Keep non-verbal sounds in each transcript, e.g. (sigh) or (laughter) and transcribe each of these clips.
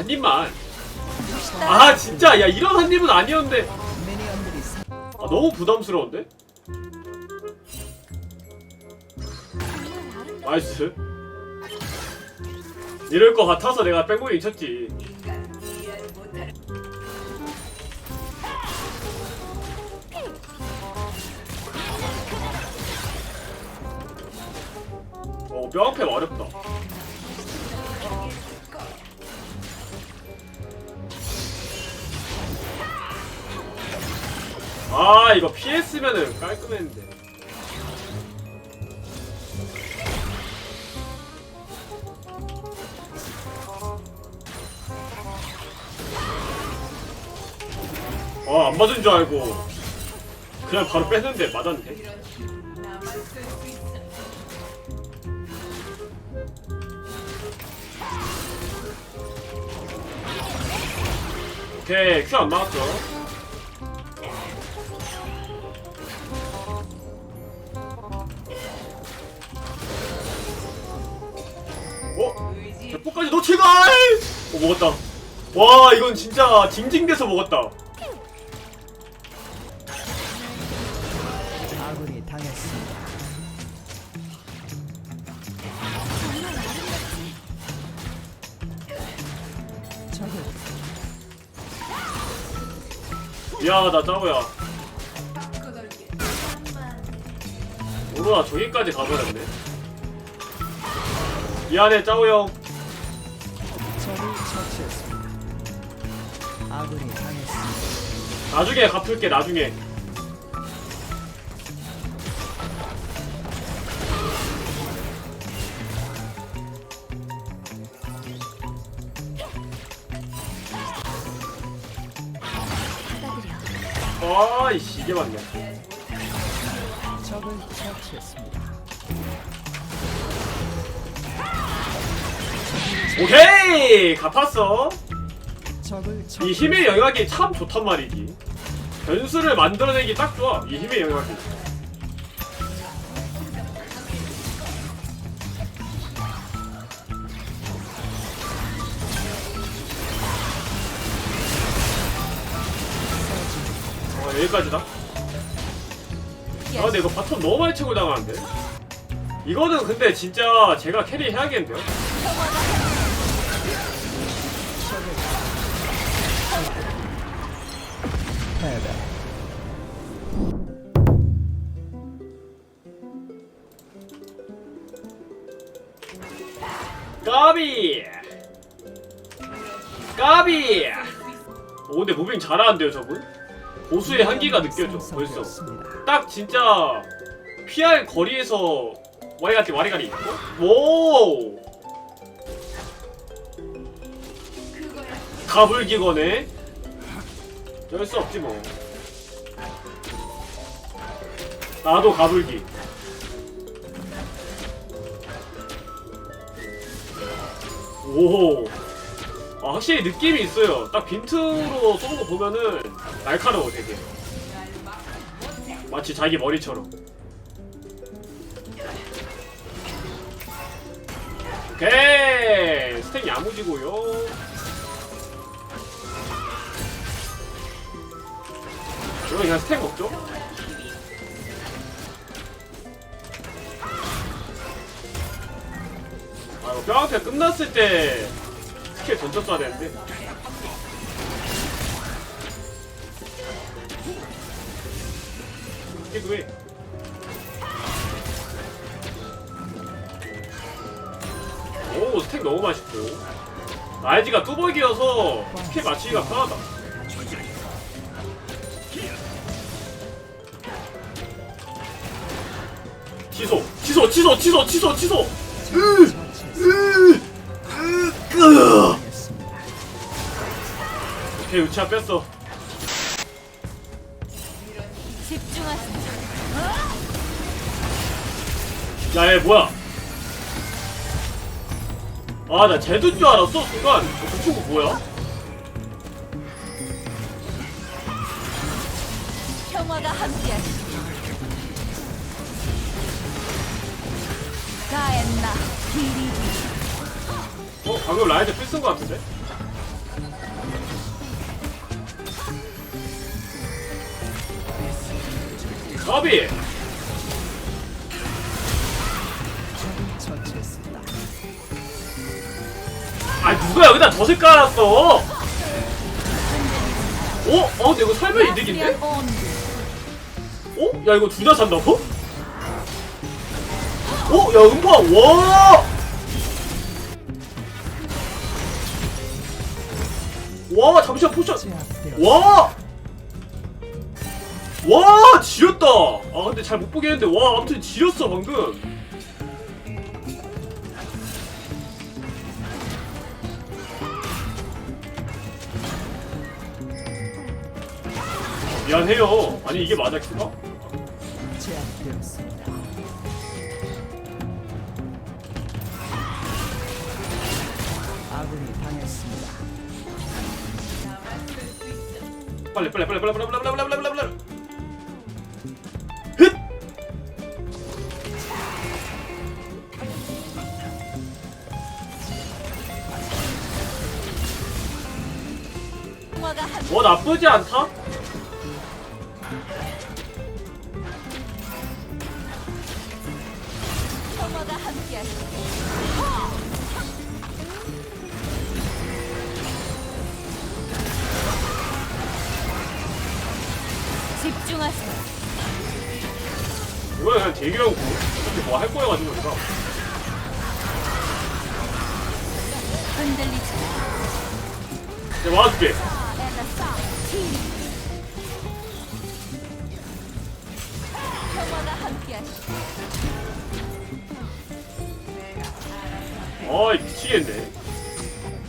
한 입만. 아 진짜 야 이런 한 입은 아니었는데. 아, 너무 부담스러운데? 나이스. 이럴 것 같아서 내가 백모닝 쳤지. 어, 뼈아패 어렵다. 아, 이거 피했으면은 깔끔했는데. 아, 안 맞은 줄 알고. 그냥 바로 뺐는데 맞았네. 오케이, 큐안 나왔죠. 어? 대포까지 놓치가! 어, 먹었다. 와, 이건 진짜 징징대서 먹었다. 아군이 당했습니다. 적을 미안하다, 짜오야. 오로라 저기까지 가버렸네. 미안해, 짜오 형. 적을 처치했습니다. 아군이 당했습니다. 나중에 갚을게, 나중에. 아이씨, 이게 맞네. 적을 처치했습니다. 오케이! 갚았어. 이. 힘의 영역이 참 좋단 말이지. 변수를 만들어내기 딱 좋아. 이 힘의 영역이. 어, 여기까지다. 아, 근데 이거 바텀 너무 많이 치고 당하는데? 이거는 근데 진짜 제가 캐리 해야겠는데요? 패배. 까비! 까비! 오, 근데 무빙 잘하는데요, 저분? 보수의 한계가 느껴져, 벌써. 딱 진짜 피할 거리에서 와리가리 와리가리 있고? 오! 가불기 거네? 어쩔 수 없지 뭐. 나도 가불기. 오. 아, 확실히 느낌이 있어요. 딱 빈틈으로 쏘는 거 보면은 날카로워 되게. 마치 자기 머리처럼. 오케이 스택 야무지고요. 그럼 그냥 스택 먹죠. 아 이거 뼈아패 끝났을 때 스킬 던졌어야 되는데. 스킬도 해. 오 스택 너무 맛있고 라이즈가 뚜벅이어서 스킬 맞추기가 편하다 취소 취소 취소 취소 취소 취소. 오케이 우치아 뺐어. 야얘 뭐야 아 나 제드인 줄 알았어 순간 어, 그 친구 뭐야 평화가 함께하시길. 가엔나 비리비 어? 방금 라이드 필쓴 거 같은데? 까비! 아 누가 여기다 젖을 깔았어? 어? 어? 근데 이거 살면 이득인데? 어? 야 이거 둘 다 산다고? 어? 야 음파 와! 와 잠시만 포션. 와! 와 지렸다 아 근데 잘 못 보겠는데 와 아무튼 지렸어 방금 미안해요 아니 이게 맞아 큐가? 제압되었습니다. 아군이 당했습니다. 빨리 빨리 빨리 빨리 빨리 빨리 빨리 빨리 빨리 빨리 함. 뭐 나쁘지 않다? 평화가 함께하시오. 집중하세요. 이거 그냥 대기하고 어차피 뭐 할 거여가지고 그니까 흔들리지 마. 내가. 평화가 함께하시오. 아이 미치겠네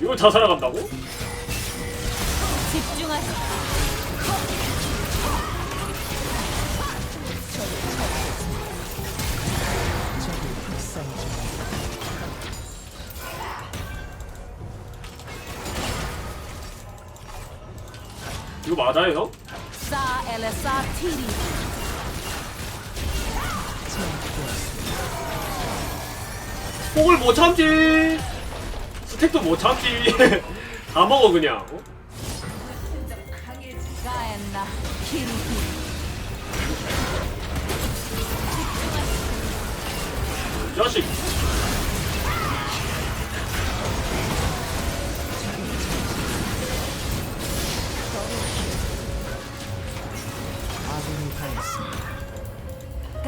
이걸 다 살아간다고? 집중하세요. 이거 맞아요 형? 폭을 못 참지 스택도 못 참지 (laughs) 다 먹어 그냥 어? 이 자식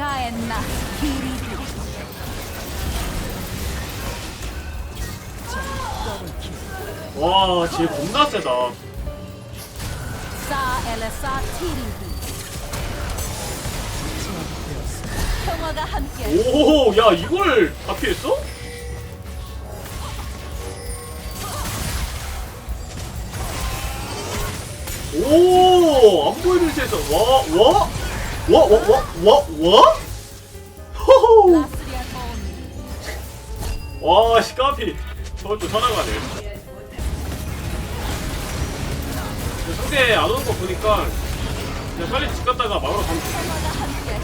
가엔나. 더블킬. 와쟤 겁나 세다 사. 평화가 함께. 오 야 이걸 다 피했어? 오 안 보이는 데서 와와 와와와와 호호 라스리안 온드. 와 시카피 저것도 살아가네 상대 안 오는 거 보니까 그냥 빨리 집 갔다가 막으러 가면 돼 함께.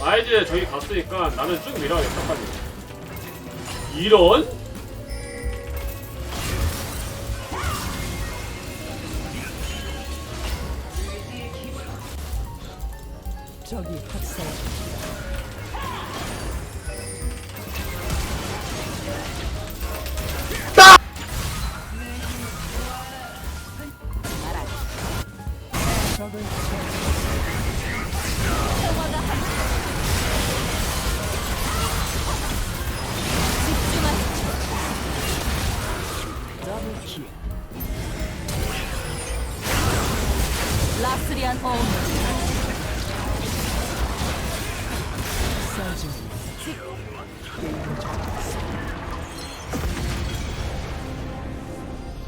라이즈 저기 갔으니까 나는 쭉 밀어야겠다 빨리 이런? 적이 학살. 적을 라스리안 호흡.